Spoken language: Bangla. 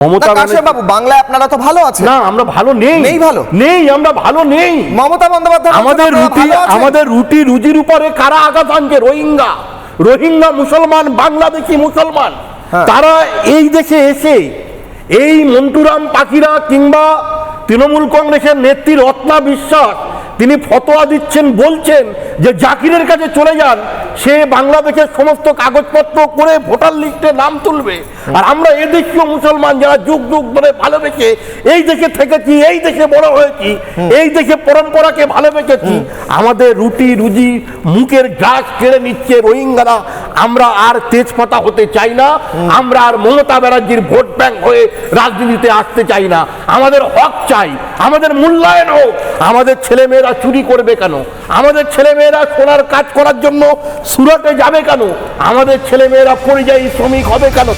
মমতা কাশেম বাবু বাংলায় আপনারা তো ভালো আছেন। না আমরা ভালো নেই। নেই ভালো? নেই আমরা ভালো নেই। মমতা বন্দ্যোপাধ্যায় আমাদের রুটি আমাদের রুটি রুজির উপরে কারা আঘাত আনছে? রোহিঙ্গা। রোহিঙ্গা মুসলমান বাংলাদেশি মুসলমান। হ্যাঁ। তারা এই দেশে এসে এই মন্টুরাম পাখিরা কিংবা তৃণমূল কংগ্রেসের নেত্রী রত্না বিশ্বাস তিনি ফতোয়া দিচ্ছেন, বলছেন যে জাকিরের কাছে চলে যান, সে বাংলাদেশের সমস্ত কাগজপত্র করে ভোটার লিস্টে নাম তুলবে। আর আমরা এদেশীয় মুসলমান যারা যুগ যুগ ধরে ভালোবেসে, এই দেশে থেকেছি, এই দেশে বড় হয়েছি, এই দেশে পরম্পরাকে ভালোবেসেছি, আমাদের রুটি রুজি মুখের গাছ কেড়ে নিচ্ছে রোহিঙ্গারা। আমরা আর তেজপাতা হতে চাই না, আমরা আর মমতা ব্যানার্জির ভোট ব্যাংক হয়ে রাজনীতিতে আসতে চাই না। আমাদের হক চাই, আমাদের মূল্যায়ন হোক। আমাদের ছেলেমেয়েরা চুরি করবে কেন? আমাদের ছেলেমেয়েরা সোনার কাজ করার জন্য সুরাটে যাবে কেন? আমাদের ছেলেমেয়েরা পরিযায়ী শ্রমিক হবে কেন?